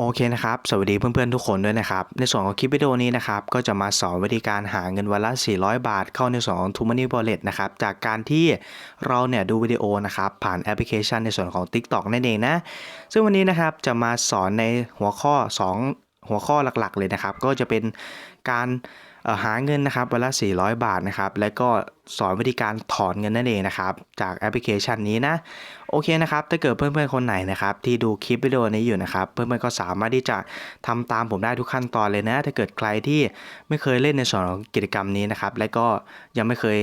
โอเคนะครับ สวัสดีเพื่อนๆทุกคนด้วยนะครับ ในส่วนของคลิปวิดีโอนี้นะครับ ก็จะมาสอนวิธีการหาเงินวันละ 400 บาท เข้าในส่วนของ t o Money Wallet นะครับ จากการที่เราเนี่ยดูวิดีโอนะครับ ผ่านแอปพลิเคชันในส่วนของ TikTok นั่นเองนะ ซึ่งวันนี้นะครับจะมาสอนในหัวข้อ 2 หัวข้อหลักๆ เลยนะครับ ก็จะเป็นการ หาเงินนะครับวันละ 400 บาทนะครับและก็สอนวิธีการถอนเงินนั่นเองนะครับจากแอปพลิเคชันนี้นะโอเคนะครับถ้าเกิดเพื่อนๆคนไหนนะครับที่ดูคลิปวิดีโอนี้อยู่นะครับเพื่อนๆก็สามารถที่จะทำตามผมได้ทุกขั้นตอนเลยนะ ถ้าเกิดใครที่ไม่เคยเล่นในส่วนของกิจกรรมนี้นะครับและก็ยังไม่เคย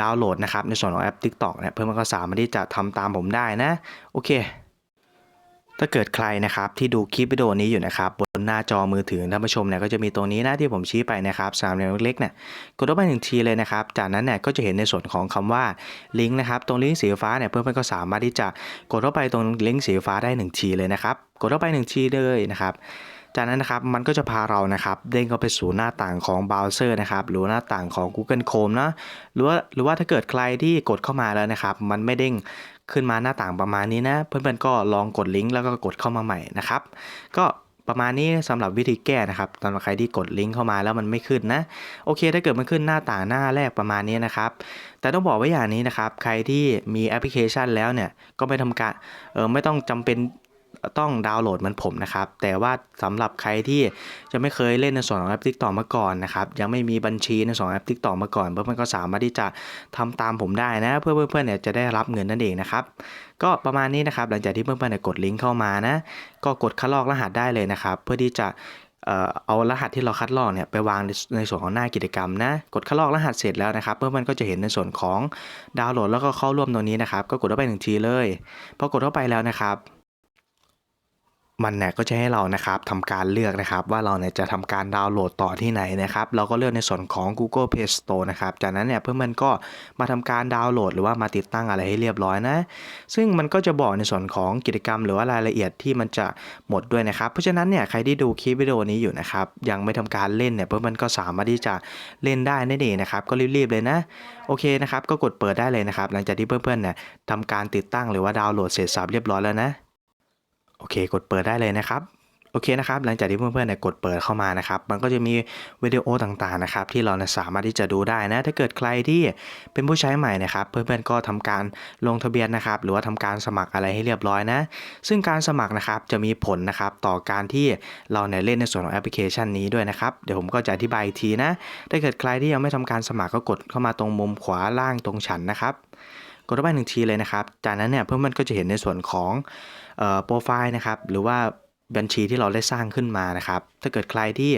ดาวน์โหลดนะครับในส่วนของแอป TikTok เนี่ยเพื่อนๆก็สามารถที่จะทำตามผมได้นะโอเค ถ้าเกิดใครนะครับที่ดูคลิปวิดีโอนี้อยู่นะครับบนหน้าจอมือถือท่านผู้ชมเนี่ยก็จะมีตรงนี้นะที่ผมชี้ไปนะครับสามเหลี่ยมเล็กๆเนี่ยกดเข้าไปหนึ่งทีเลยนะครับ จากนั้นเนี่ยก็จะเห็นในส่วนของคำว่าลิงก์นะครับตรงลิงก์สีฟ้าเนี่ยเพื่อนๆก็สามารถที่จะกดเข้าไปตรงลิงก์สีฟ้าได้หนึ่งทีเลยนะครับกดเข้าไปหนึ่งทีเลยนะครับจากนั้นนะครับมันก็จะพาเรานะครับเด้งเข้าไปสู่หน้าต่างของเบราว์เซอร์นะครับหรือหน้าต่างของ Google Chrome นะหรือว่าหรือว่าถ้าเกิดใครที่กดเข้ามาแล้วนะครับ มันไม่เด้ง ขึ้นมาหน้าต่างประมาณนี้นะ เพื่อนๆก็ลองกดลิงก์แล้วก็กดเข้ามาใหม่นะครับ ก็ประมาณนี้สำหรับวิธีแก้นะครับสำหรับใครที่กดลิงก์เข้ามาแล้วมันไม่ขึ้นนะ โอเค ถ้าเกิดมันขึ้นหน้าต่างหน้าแรกประมาณนี้นะครับ แต่ต้องบอกไว้อย่างนี้นะครับ ใครที่มีแอปพลิเคชันแล้วเนี่ย ก็ไม่ทำการ เออไม่ต้องจำเป็น ต้องดาวน์โหลดมือนผมนะครับ แต่ว่าสำหรับใครที่จะไม่เคยเล่นในส่วนของแอป TikTok มาก่อนนะครับ ยังไม่มีบัญชีในส่วนของแอป TikTok มาก่อน เพื่อนๆก็สามารถที่จะทำตามผมได้นะ เพื่อเพื่อนๆเนี่ยจะได้รับเงินนั่นเองนะครับ ก็ประมาณนี้นะครับ หลังจากที่เพื่อนๆเนี่ยกดลิงก์เข้ามานะ ก็กดคัดลอกรหัสได้เลยนะครับ เพื่อที่จะเอารหัสที่เราคัดลอกเนี่ยไปวางในในส่วนของหน้ากิจกรรมนะ กดคัดลอกรหัสเสร็จแล้วนะครับเพื่อนๆก็จะเห็นในส่วนของดาวน์โหลดแล้วก็เข้าร่วมตรงนี้นะครับ ก็กดเข้าไปหนึ่งทีเลยพอกดเข้าไปแล้วนะครับ มันเนี่ยก็จะให้เรานะครับทำการเลือกนะครับ ว่าเราเนี่ยจะทำการดาวน์โหลดต่อที่ไหนนะครับ เราก็เลือกในส่วนของ Google Play Store นะครับ จากนั้นเนี่ยเพื่อนๆก็มาทำการดาวน์โหลด หรือว่ามาติดตั้งอะไรให้เรียบร้อยนะ ซึ่งมันก็จะบอกในส่วนของกิจกรรม หรือว่ารายละเอียดที่มันจะหมดด้วยนะครับ เพราะฉะนั้นเนี่ยใครที่ดูคลิปวิดีโอนี้อยู่นะครับยังไม่ทำการเล่นเนี่ยเพื่อนๆก็สามารถที่จะเล่นได้นั่นเองนะครับก็รีบๆเลยนะโอเคนะครับก็กดเปิดได้เลยนะครับหลังจากที่เพื่อนๆเนี่ยทำการติดตั้งหรือว่าดาวน์โหลดเสร็จสับเรียบร้อยแล้วนะ โอเค กดเปิดได้เลยนะครับโอเคนะครับ หลังจากที่เพื่อนๆเนี่ยกดเปิดเข้ามานะครับ มันก็จะมีวิดีโอต่างๆนะครับ ที่เราเนี่ยสามารถที่จะดูได้นะ ถ้าเกิดใครที่เป็นผู้ใช้ใหม่นะครับ เพื่อนๆก็ทำการลงทะเบียนนะครับ หรือว่าทำการสมัครอะไรให้เรียบร้อยนะ ซึ่งการสมัครนะครับจะมีผลนะครับต่อการที่เราเนี่ยเล่นในส่วนของแอปพลิเคชันนี้ด้วยนะครับ เดี๋ยวผมก็จะอธิบายอีกทีนะ ถ้าเกิดใครที่ยังไม่ทำการสมัครก็กดเข้ามาตรงมุมขวาล่างตรงฉันนะครับ กดเข้าไปหนึ่งทีเลยนะครับ จากนั้นเนี่ยเพื่อนๆก็จะเห็นในส่วนของ โปรไฟล์นะครับหรือว่าบัญชีที่เราได้สร้างขึ้นมานะครับ ถ้าเกิดใครที่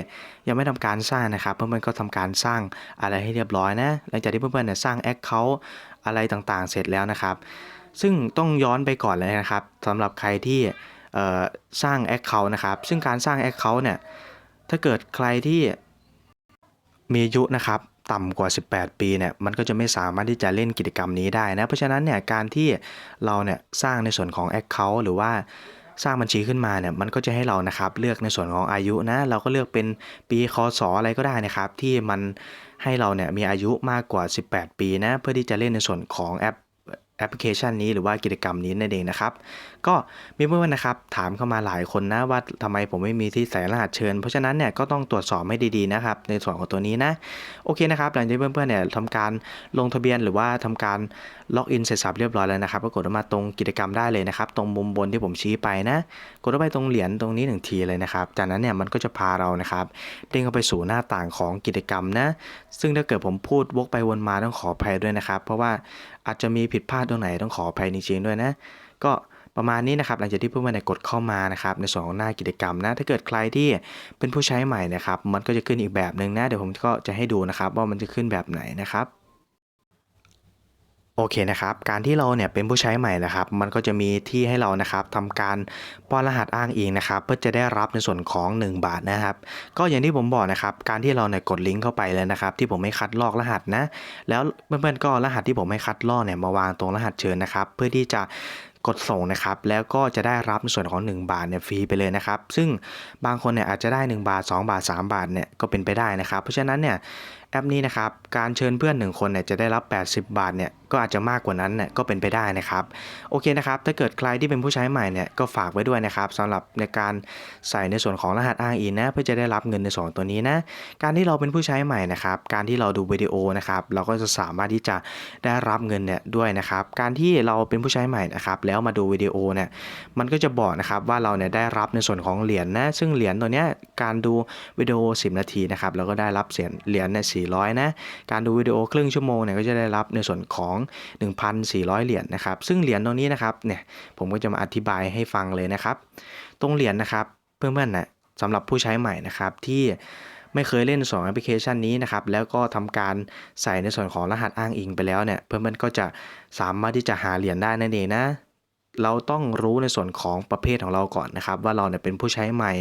ยังไม่ทำการสร้างนะครับ เพื่อนๆก็ทำการสร้างอะไรให้เรียบร้อยนะ หลังจากที่เพื่อนๆเนี่ยสร้าง Account อะไรต่างๆ เสร็จแล้วนะครับ ซึ่งต้องย้อนไปก่อนเลยนะครับสำหรับใครที่สร้าง Account นะครับ ซึ่งการสร้าง Account เนี่ย ถ้าเกิดใครที่มีอายุนะครับ ต่ำกว่า 18 ปีเนี่ยมันก็จะไม่สามารถที่จะเล่นกิจกรรมนี้ได้นะเพราะฉะนั้นเนี่ยการที่เราเนี่ยสร้างในส่วนของ Account หรือว่าสร้างบัญชีขึ้นมาเนี่ยมันก็จะให้เรานะครับเลือกในส่วนของอายุนะเราก็เลือกเป็นปีคศอะไรก็ได้นะครับ ที่มันให้เราเนี่ยมีอายุมากกว่า 18 ปีนะเพื่อที่จะเล่นในส่วนของแอป แอปพลิเคชันนี้หรือว่ากิจกรรมนี้นั่นเองนะครับ ก็มีเพื่อนๆนะครับ ถามเข้ามาหลายคนนะว่าทำไมผมไม่มีที่ใส่รหัสเชิญ เพราะฉะนั้นเนี่ยก็ต้องตรวจสอบให้ดีๆนะครับ ในส่วนของตัวนี้นะ โอเคนะครับ หลังจากเพื่อนๆเนี่ยทำการลงทะเบียนหรือว่าทำการ ล็อกอินเสร็จสับเรียบร้อยแล้วนะครับก็กดเข้ามาตรงกิจกรรมได้เลยนะครับ ตรงมุมบนที่ผมชี้ไปนะ กดเข้าไปตรงเหรียญตรงนี้หนึ่งทีเลยนะครับ จากนั้นเนี่ยมันก็จะพาเรานะครับเด้งเข้าไปสู่หน้าต่างของกิจกรรมนะ ซึ่งถ้าเกิดผมพูดวกไปวนมาต้องขออภัยด้วยนะครับ เพราะว่าอาจจะมีผิดพลาดตรงไหนต้องขออภัยจริงๆด้วยนะ ก็ประมาณนี้นะครับหลังจากที่เพื่อนๆกดเข้ามานะครับในส่วนของหน้ากิจกรรมนะถ้าเกิดใครที่เป็นผู้ใช้ใหม่นะครับมันก็จะขึ้นอีกแบบหนึ่งนะเดี๋ยวผมก็จะให้ดูนะครับว่ามันจะขึ้นแบบไหนนะครับ โอเคนะครับ การที่เราเนี่ยเป็นผู้ใช้ใหม่นะครับ มันก็จะมีที่ให้เรานะครับทำการป้อนรหัสอ้างอิงนะครับ เพื่อจะได้รับในส่วนของ 1 บาทนะครับ ก็อย่างที่ผมบอกนะครับ การที่เราเนี่ยกดลิงก์เข้าไปเลยนะครับ ที่ผมไม่คัดลอกรหัสนะ แล้วเพื่อนๆก็เอารหัสที่ผมไม่คัดลอกเนี่ยมาวางตรงรหัสเชิญนะครับ เพื่อที่จะกดส่งนะครับแล้วก็จะได้รับในส่วนของ 1 บาทเนี่ยฟรีไปเลยนะครับ ซึ่งบางคนเนี่ยอาจจะได้ 1 บาท 2 บาท 3 บาทเนี่ยก็เป็นไปได้นะครับ เพราะฉะนั้นเนี่ยแอปนี้นะครับการเชิญเพื่อนหนึ่งคนเนี่ยจะได้รับ 80 บาทเนี่ย ก็อาจจะมากกว่านั้นเนี่ยก็เป็นไปได้นะครับ โอเคนะครับ ถ้าเกิดใครที่เป็นผู้ใช้ใหม่เนี่ยก็ฝากไว้ด้วยนะครับสำหรับในการใส่ในส่วนของรหัสอ้างอิงนะเพื่อจะได้รับเงินในส่วนตัวนี้นะการที่เราเป็นผู้ใช้ใหม่นะครับ การที่เราดูวิดีโอนะครับเราก็จะสามารถที่จะได้รับเงินเนี่ยด้วยนะครับ การที่เราเป็นผู้ใช้ใหม่นะครับ แล้วมาดูวิดีโอเนี่ยมันก็จะบอกนะครับว่าเราเนี่ยได้รับในส่วนของเหรียญนะซึ่งเหรียญตัวเนี้ยการดูวิดีโอ 10 นาทีนะครับเราก็ได้รับเสียเหรียญเนี่ย400นะการดูวิดีโอครึ่งชั่วโมงเนี่ยก็จะได้รับในส่วนของ1,400 เหรียญนะครับ ซึ่งเหรียญตรงนี้นะครับเนี่ยผมก็จะมาอธิบายให้ฟังเลยนะครับ ตรงเหรียญนะครับเพื่อนๆนะสำหรับผู้ใช้ใหม่นะครับที่ไม่เคยเล่น2แอปพลิเคชันนี้นะครับ แล้วก็ทำการใส่ในส่วนของรหัสอ้างอิงไปแล้วเนี่ย เพื่อนๆก็จะสามารถที่จะหาเหรียญได้นั่นเองนะ เราต้องรู้ในส่วนของประเภทของเราก่อนนะครับ ว่าเราเนี่ยเป็นผู้ใช้ใหม่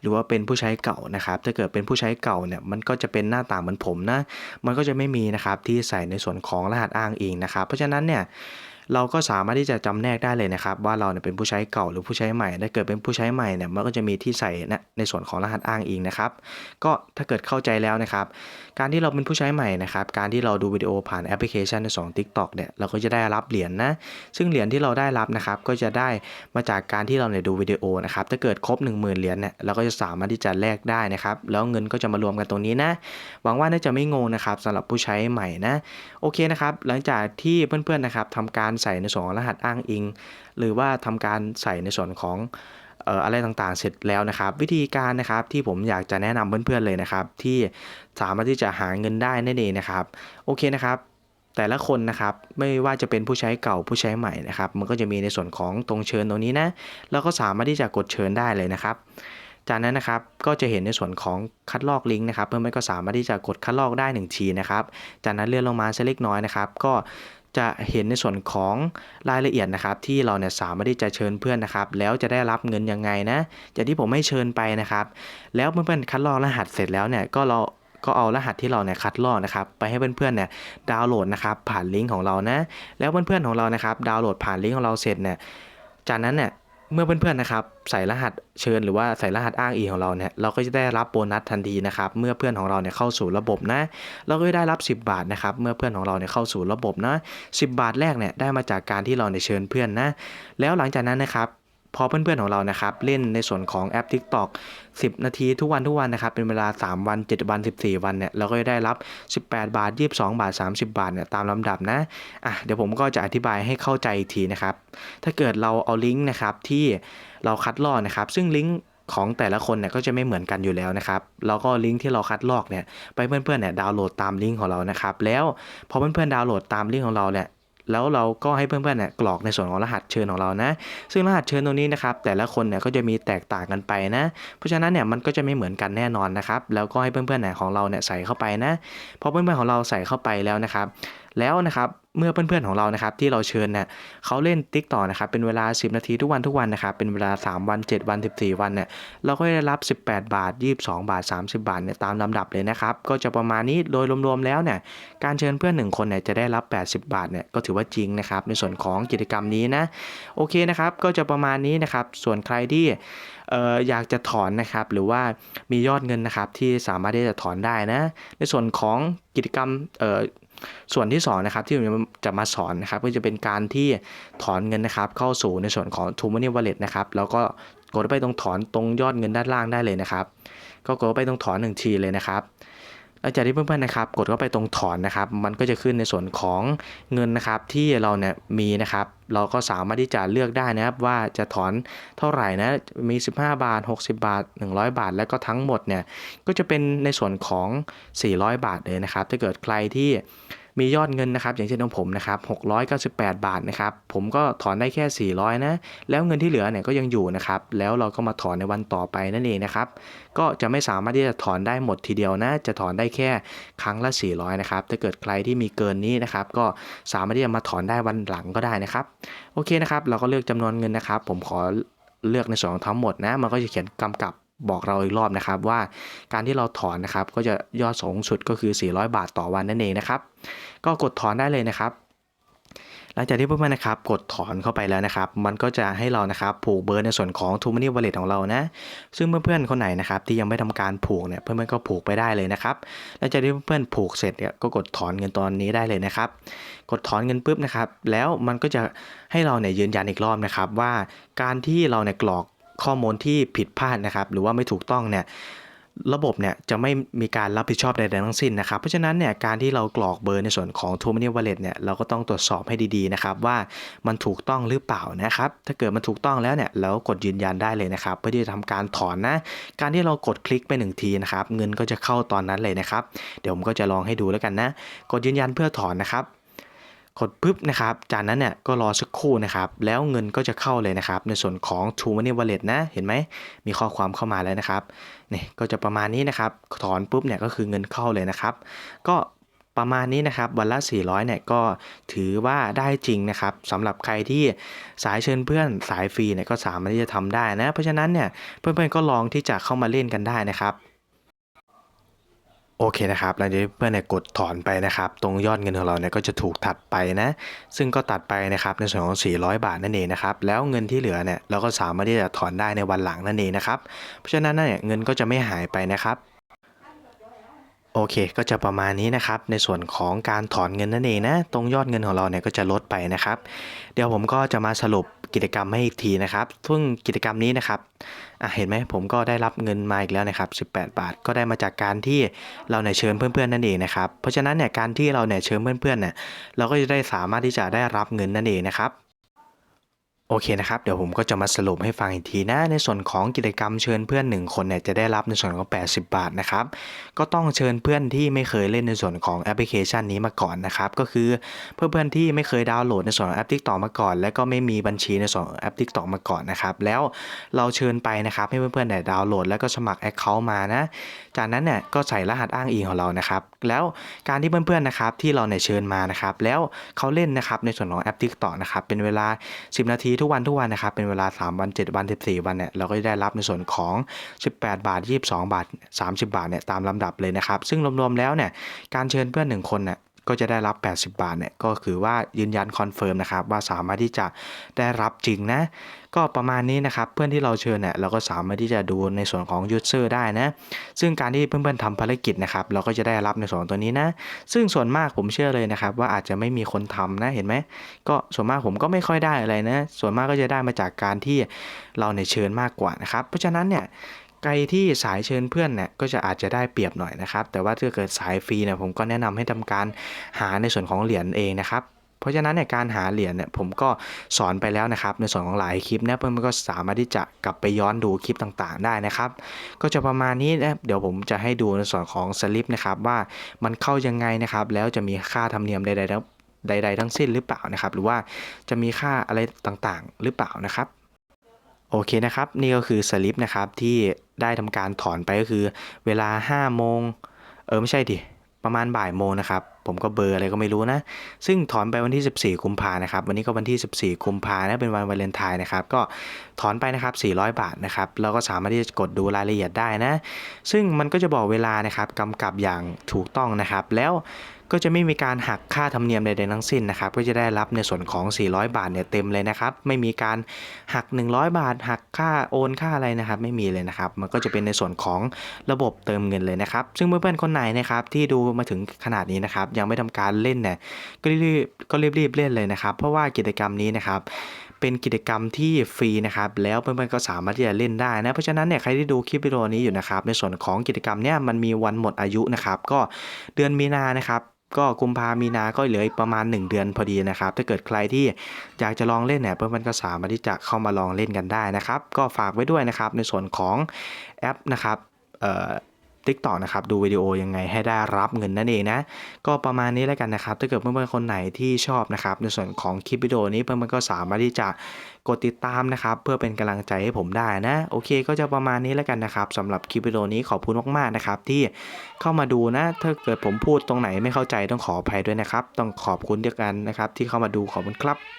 หรือว่าเป็นผู้ใช้เก่านะครับ ถ้าเกิดเป็นผู้ใช้เก่าเนี่ยมันก็จะเป็นหน้าต่างเหมือนผมนะมันก็จะไม่มีนะครับที่ใส่ในส่วนของรหัสอ้างอิงนะครับ เพราะฉะนั้นเนี่ย เราก็สามารถที่จะจำแนกได้เลยนะครับ ว่าเราเนี่ยเป็นผู้ใช้เก่าหรือผู้ใช้ใหม่ถ้าเกิดเป็นผู้ใช้ใหม่เนี่ยมันก็จะมีที่ใส่นะในส่วนของรหัสอ้างอิงนะครับ ก็ถ้าเกิดเข้าใจแล้วนะครับ การที่เราเป็นผู้ใช้ใหม่นะครับ การที่เราดูวิดีโอผ่านแอปพลิเคชันในสอง TikTok เนี่ยเราก็จะได้รับเหรียญนะซึ่งเหรียญที่เราได้รับนะครับ ก็จะได้มาจากการที่เราเนี่ยดูวิดีโอนะครับถ้าเกิดครบ 1 0,000เหรียญเนี่ยเราก็จะสามารถที่จะแลกได้นะครับ แล้วเงินก็จะมารวมกันตรงนี้นะหวังว่าน่าจะไม่งงนะครับสำหรับผู้ใช้ใหม่นะโอเคนะครับหลังจากที่เพื่อนๆนะครับทำการใส่ในส่วนของรหัสอ้างอิง หรือว่าทำการใส่ในส่วนของอะไรต่างๆ เสร็จแล้วนะครับ วิธีการนะครับที่ผมอยากจะแนะนำเพื่อนๆเลยนะครับ ที่สามารถที่จะหาเงินได้นั่นเองนะครับ โอเคนะครับแต่ละคนนะครับไม่ว่าจะเป็นผู้ใช้เก่าผู้ใช้ใหม่นะครับ มันก็จะมีในส่วนของตรงเชิญตรงนี้นะเราก็สามารถที่จะกดเชิญได้เลยนะครับ จากนั้นนะครับก็จะเห็นในส่วนของคัดลอกลิงก์นะครับเพื่อนๆก็สามารถที่จะกดคัดลอกได้ 1 ทีนะครับ จากนั้นเลื่อนลงมาเล็กน้อยนะครับ ก็ จะเห็นในส่วนของรายละเอียดนะครับที่เราเนี่ยสามารถที่จะเชิญเพื่อนนะครับ แล้วจะได้รับเงินยังไงนะจากที่ผมให้เชิญไปนะครับ แล้วเพื่อนๆคัดลอกรหัสเสร็จแล้วเนี่ยก็เราก็เอารหัสที่เราเนี่ยคัดลอกนะครับไปให้เพื่อนๆเนี่ยดาวน์โหลดนะครับผ่านลิงก์ของเรานะแล้วเพื่อนๆของเรานะครับดาวน์โหลดผ่านลิงก์ของเราเสร็จเนี่ยจากนั้นเนี่ย เมื่อเพื่อนๆนะครับใส่รหัสเชิญหรือว่าใส่รหัสอ้างอิงของเราเนี่ยเราก็จะได้รับโบนัสทันทีนะครับเมื่อเพื่อนของเราเนี่ยเข้าสู่ระบบนะเราก็จะได้รับ 10 บาทนะครับเมื่อเพื่อนของเราเนี่ยเข้าสู่ระบบนะ10 บาทแรกเนี่ยได้มาจากการที่เราเนี่ยเชิญเพื่อนนะแล้วหลังจากนั้นนะครับ พอเพื่อนๆของเรานะครับเล่นในส่วนของแอป TikTok 10 นาทีทุกวันทุกวันนะครับเป็นเวลา 3 วัน 7 วัน 14 วันเนี่ยเราก็จะได้รับ 18 บาท 22 บาท 30 บาทเนี่ยตามลำดับนะอะเดี๋ยวผมก็จะอธิบายให้เข้าใจอีกทีนะครับถ้าเกิดเราเอาลิงก์นะครับที่เราคัดลอกนะครับ ซึ่งลิงก์ของแต่ละคนเนี่ยก็จะไม่เหมือนกันอยู่แล้วนะครับ แล้วก็ลิงก์ที่เราคัดลอกเนี่ยไปเพื่อนๆเนี่ยดาวน์โหลดตามลิงก์ของเรานะครับ แล้วพอเพื่อนๆดาวน์โหลดตามลิงก์ของเราเนี่ย แล้วเราก็ให้เพื่อนๆเนี่ยกรอกในส่วนของรหัสเชิญของเรานะ ซึ่งรหัสเชิญตรงนี้นะครับ แต่ละคนเนี่ยก็จะมีแตกต่างกันไปนะ เพราะฉะนั้นเนี่ยมันก็จะไม่เหมือนกันแน่นอนนะครับ แล้วก็ให้เพื่อนๆเนี่ยของเราเนี่ยใส่เข้าไปนะ พอเพื่อนๆของเราใส่เข้าไปแล้วนะครับ แล้วนะครับเมื่อเพื่อนๆของเรานะครับที่เราเชิญเนี่ยเขาเล่นติ๊กต่อนะครับเป็นเวลา 10 นาทีทุกวันทุกวันนะครับเป็นเวลา 3 วัน 7 วัน 14 วันเนี่ยเราก็ได้รับ 18 บาท 22 บาท 30 บาทเนี่ยตามลำดับเลยนะครับก็จะประมาณนี้โดยรวมๆแล้วเนี่ยการเชิญเพื่อน 1 คนเนี่ยจะได้รับ 80 บาทเนี่ยก็ถือว่าจริงนะครับในส่วนของกิจกรรมนี้นะโอเคนะครับก็จะประมาณนี้นะครับส่วนใครที่อยากจะถอนนะครับหรือว่ามียอดเงินนะครับที่สามารถที่จะถอนได้นะในส่วนของกิจกรรม ส่วนที่สองนะครับที่ผมจะมาสอนนะครับก็จะเป็นการที่ถอนเงินนะครับเข้าสู่ในส่วนของ t o Money Wallet นะครับแล้วก็กดไปตรงถอนตรงยอดเงินด้านล่างได้เลยนะครับ ก็กดไปตรงถอนหนึ่งทีเลยนะครับ หลังจากที่เพื่อนๆนะครับ กดเข้าไปตรงถอนนะครับ มันก็จะขึ้นในส่วนของเงินนะครับที่เราเนี่ยมีนะครับ เราก็สามารถที่จะเลือกได้นะครับ ว่าจะถอนเท่าไหร่นะมี 15 บาท 60 บาท 100 บาท แล้วก็ทั้งหมดเนี่ยก็จะเป็นในส่วนของ 400 บาทเลยนะครับ ถ้าเกิดใครที่ มียอดเงินนะครับ อย่างเช่นของผมนะครับ698 บาทนะครับ ผมก็ถอนได้แค่ 400 นะ แล้วเงินที่เหลือเนี่ยก็ยังอยู่นะครับ แล้วเราก็มาถอนในวันต่อไปนั่นเองนะครับ ก็จะไม่สามารถที่จะถอนได้หมดทีเดียวนะ จะถอนได้แค่ครั้งละ 400 นะครับ ถ้าเกิดใครที่มีเกินนี้นะครับ ก็สามารถที่จะมาถอนได้วันหลังก็ได้นะครับ โอเคนะครับ เราก็เลือกจำนวนเงินนะครับ ผมขอเลือกในส่วนของทั้งหมดนะ มันก็จะเขียนกำกับ บอกเราอีกรอบนะครับว่าการที่เราถอนนะครับก็จะยอดสูงสุดก็คือ 400 บาทต่อวันนั่นเองนะครับ ก็กดถอนได้เลยนะครับ หลังจากที่เพื่อนๆนะครับกดถอนเข้าไปแล้วนะครับ มันก็จะให้เรานะครับผูกเบอร์ในส่วนของ t ูม a นี่ Wallet ของเรานะ ซึ่งเพื่อนๆคนไหนนะครับที่ยังไม่ทำการผูกเนี่ยเพื่อนๆก็ผูกไปได้เลยนะครับหลังจากที่เพื่อนๆผูกเสร็จเนี่ยก็กดถอนเงินตอนนี้ได้เลยนะครับ กดถอนเงินปุ๊บนะครับ แล้วมันก็จะให้เราเนี่ยยืนยันอีกรอบนะครับว่าการที่เราเนี่ยกรอก ข้อมูลที่ผิดพลาดนะครับหรือว่าไม่ถูกต้องเนี่ยระบบเนี่ยจะไม่มีการรับผิดชอบใดๆทั้งสิ้นนะครับ เพราะฉะนั้นเนี่ยการที่เรากรอกเบอร์ในส่วนของ t ูม a นี่ Wallet เนี่ยเราก็ต้องตรวจสอบให้ดีๆนะครับว่ามันถูกต้องหรือเปล่านะครับ ถ้าเกิดมันถูกต้องแล้วเนี่ยเราก็กดยืนยันได้เลยนะครับเพื่อที่จะทำการถอนนะ การที่เรากดคลิกไปหนึ่งทีนะครับเงินก็จะเข้าตอนนั้นเลยนะครับ เดี๋ยวผมก็จะลองให้ดูแล้วกันนะ กดยืนยันเพื่อถอนนะครับ กดปุ๊บนะครับ จากนั้นเนี่ยก็รอสักครู่นะครับ แล้วเงินก็จะเข้าเลยนะครับ ในส่วนของ True Money Wallet นะ เห็นไหม มีข้อความเข้ามาแล้วนะครับ นี่ก็จะประมาณนี้นะครับ ถอนปุ๊บเนี่ยก็คือเงินเข้าเลยนะครับ ก็ประมาณนี้นะครับ วันละ 400 เนี่ยก็ถือว่าได้จริงนะครับสำหรับใครที่สายเชิญเพื่อนสายฟรีเนี่ยก็สามารถที่จะทำได้นะ เพราะฉะนั้นเนี่ยเพื่อนๆก็ลองที่จะเข้ามาเล่นกันได้นะครับ โอเคนะครับหลังจากที่เพื่อนเนี่ยกดถอนไปนะครับ ตรงยอดเงินของเราเนี่ยก็จะถูกตัดไปนะ ซึ่งก็ตัดไปนะครับในส่วนของ 400 บาทนั่นเองนะครับ แล้วเงินที่เหลือเนี่ยเราก็สามารถที่จะถอนได้ในวันหลังนั่นเองนะครับ เพราะฉะนั้นเนี่ยเงินก็จะไม่หายไปนะครับโอเค ก็จะประมาณนี้นะครับ ในส่วนของการถอนเงินนั่นเองนะ ตรงยอดเงินของเราเนี่ยก็จะลดไปนะครับ เดี๋ยวผมก็จะมาสรุป กิจกรรมให้อีกทีนะครับซึ่งกิจกรรมนี้นะครับเห็นไหมผมก็ได้รับเงินมาอีกแล้วนะครับ 18 บาท ก็ได้มาจากการที่เราเนี่ยเชิญเพื่อนๆนั่นเองนะครับ เพราะฉะนั้นเนี่ยการที่เราเนี่ยเชิญเพื่อนๆเนี่ยเราก็จะได้สามารถที่จะได้รับเงินนั่นเองนะครับ โอเคนะครับ เดี๋ยวผมก็จะมาสรุปให้ฟังอีกทีนะ ในส่วนของกิจกรรมเชิญเพื่อน 1 คนเนี่ยจะได้รับในส่วนของ 80 บาทนะครับ ก็ต้องเชิญเพื่อนที่ไม่เคยเล่นในส่วนของแอปพลิเคชันนี้มาก่อนนะครับ ก็คือเพื่อนๆที่ไม่เคยดาวน์โหลดในส่วนของแอป TikTok มาก่อน และก็ไม่มีบัญชีในส่วนของแอป TikTok มาก่อนนะครับ แล้วเราเชิญไปนะครับให้เพื่อนๆเนี่ยดาวน์โหลด แล้วก็สมัคร Account มานะ จากนั้นเนี่ยก็ใส่รหัสอ้างอิงของเรานะครับ แล้วการที่เพื่อนๆนะครับที่เราเนี่ยเชิญมานะครับ แล้วเขาเล่นนะครับในส่วนของแอป TikTok นะครับเป็นเวลา 10 นาทีทุกวันทุกวันนะครับ เป็นเวลา 3 วัน 7 วัน 14 วันเนี่ยเราก็จะได้รับในส่วนของ 18 บาท 22 บาท 30 บาทเนี่ยตามลำดับเลยนะครับ ซึ่งรวมๆแล้วเนี่ยการเชิญเพื่อน 1 คนเนี่ย ก็จะได้รับ 80 บาทเนี่ยก็คือว่ายืนยันคอนเฟิร์มนะครับว่าสามารถที่จะได้รับจริงนะ ก็ประมาณนี้นะครับเพื่อนที่เราเชิญเนี่ยเราก็สามารถที่จะดูในส่วนของยูเซอร์ได้นะ ซึ่งการที่เพื่อนๆทำภารกิจนะครับเราก็จะได้รับในส่วนของตัวนี้นะ ซึ่งส่วนมากผมเชื่อเลยนะครับว่าอาจจะไม่มีคนทำนะเห็นไหมก็ส่วนมากผมก็ไม่ค่อยได้อะไรนะ ส่วนมากก็จะได้มาจากการที่เราเนี่ยเชิญมากกว่านะครับเพราะฉะนั้นเนี่ย ใครที่สายเชิญเพื่อนเนี่ยก็จะอาจจะได้เปรียบหน่อยนะครับ แต่ว่าถ้าเกิดสายฟรีเนี่ยผมก็แนะนำให้ทำการหาในส่วนของเหรียญเองนะครับเพราะฉะนั้นเนี่ยการหาเหรียญเนี่ยผมก็สอนไปแล้วนะครับ ในส่วนของหลายคลิปเนี่ยเพื่อนๆก็สามารถที่จะกลับไปย้อนดูคลิปต่างๆ ได้นะครับ ก็จะประมาณนี้นะเดี๋ยวผมจะให้ดูในส่วนของสลิปนะครับว่ามันเข้ายังไงนะครับ แล้วจะมีค่าธรรมเนียมใดๆทั้งใด ๆ ทั้งสิ้นหรือเปล่านะครับ หรือว่าจะมีค่าอะไรต่างๆ หรือเปล่านะครับ โอเคนะครับ นี่ก็คือสลิปนะครับที่ได้ทำการถอนไปก็คือ เวลา5โมงเออไม่ใช่ดิประมาณบ่ายโมงนะครับ ผมก็เบอร์อะไรก็ไม่รู้นะ ซึ่งถอนไปวันที่ 14 กุมภานะครับ วันนี้ก็วันที่ 14 กุมภานะเป็นวันวาเลนไทน์นะครับ ก็ถอนไปนะครับ 400 บาทนะครับ เราก็สามารถที่จะกดดูรายละเอียดได้นะ ซึ่งมันก็จะบอกเวลานะครับกำกับอย่างถูกต้องนะครับ แล้ว ก็จะไม่มีการหักค่าธรรมเนียมใดๆทั้งสิ้นนะครับ ก็จะได้รับในส่วนของ 400 บาทเนี่ยเต็มเลยนะครับ ไม่มีการหัก 100 บาท หักค่าโอนค่าอะไรนะครับ ไม่มีเลยนะครับ มันก็จะเป็นในส่วนของระบบเติมเงินเลยนะครับ ซึ่งเพื่อนๆคนไหนนะครับที่ดูมาถึงขนาดนี้นะครับ ยังไม่ทำการเล่นเนี่ยก็รีบก็รีบๆเล่นเลยนะครับ เพราะว่ากิจกรรมนี้นะครับเป็นกิจกรรมที่ฟรีนะครับ แล้วเพื่อนๆก็สามารถที่จะเล่นได้นะ เพราะฉะนั้นเนี่ยใครที่ดูคลิปวิดีโอนี้อยู่นะครับ ในส่วนของกิจกรรมเนี่ยมันมีวันหมดอายุนะครับ ก็เดือนมีนานะครับ ก็กุมภามีนาก็เหลืออีกประมาณ 1 เดือนพอดีนะครับ ถ้าเกิดใครที่อยากจะลองเล่นเนี่ยเพื่อนๆก็สามารถที่จะเข้ามาลองเล่นกันได้นะครับ ก็ฝากไว้ด้วยนะครับในส่วนของแอปนะครับเอ่อ ทิกตอกนะครับดูวิดีโอยังไงให้ได้รับเงินนั่นเองนะก็ประมาณนี้แล้วกันนะครับ ถ้าเกิดเพื่อนๆคนไหนที่ชอบนะครับในส่วนของคลิปวิดีโอนี้เพื่อนๆก็สามารถที่จะกดติดตามนะครับเพื่อเป็นกำลังใจให้ผมได้นะโอเค ก็จะประมาณนี้แล้วกันนะครับสำหรับคลิปวิดีโอนี้ขอบคุณมากๆนะครับที่เข้ามาดูนะ ถ้าเกิดผมพูดตรงไหนไม่เข้าใจต้องขออภัยด้วยนะครับ ต้องขอบคุณเด้วกันนะครับที่เข้ามาดูขอบคุณครับ